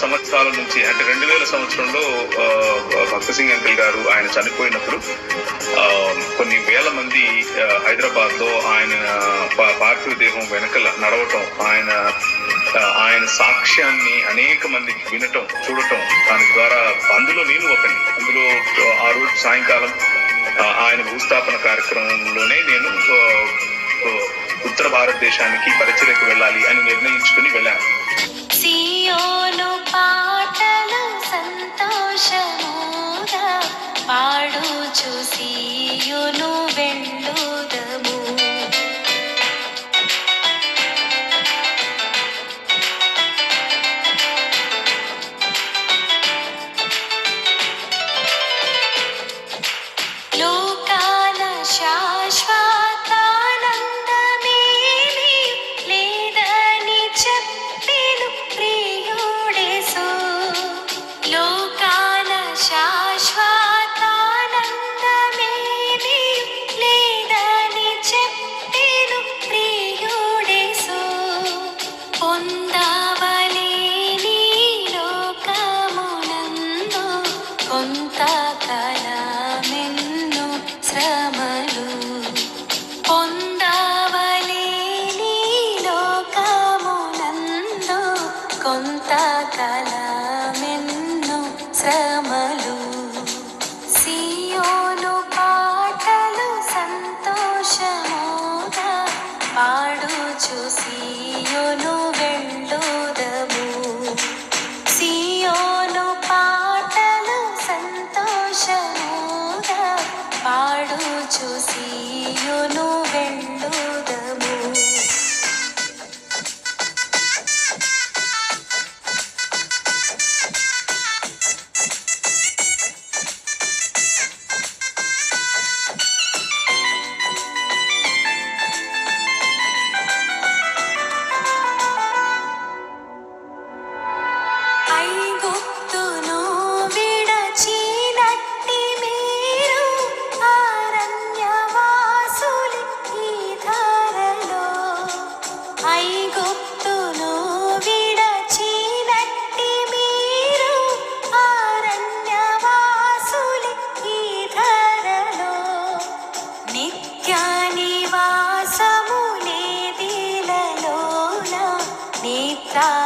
సంవత్సరాల నుంచి అంటే రెండు వేల సంవత్సరంలో భక్త సింగ్ అంకుల్ గారు ఆయన చనిపోయినప్పుడు కొన్ని వేల మంది హైదరాబాద్లో ఆయన పార్థివ దేహం వెనకల నడవటం ఆయన ఆయన సాక్ష్యాన్ని అనేక మందికి వినటం చూడటం దాని ద్వారా అందులో నేను ఒకని అందులో ఆ రోజు సాయంకాలం ఆయన భూస్థాపన కార్యక్రమంలోనే నేను ఉత్తర భారతదేశానికి పరిచయకు వెళ్ళాలి అని నిర్ణయించుకుని వెళ్ళాను. సియోను పాటలు సంతోషముగా పాడుచు సియోను వెళ్ళుదము. లోకాల శా కొంతకాలమెన్ను శ్రమలు పొందవలేని లోకమునందు కొంతకాలమెన్ను శ్రమలు. సియోను పాటలు సంతోషముగా పాడుచు సియోను నాడు చూసి యును వెళ్ళుదము time.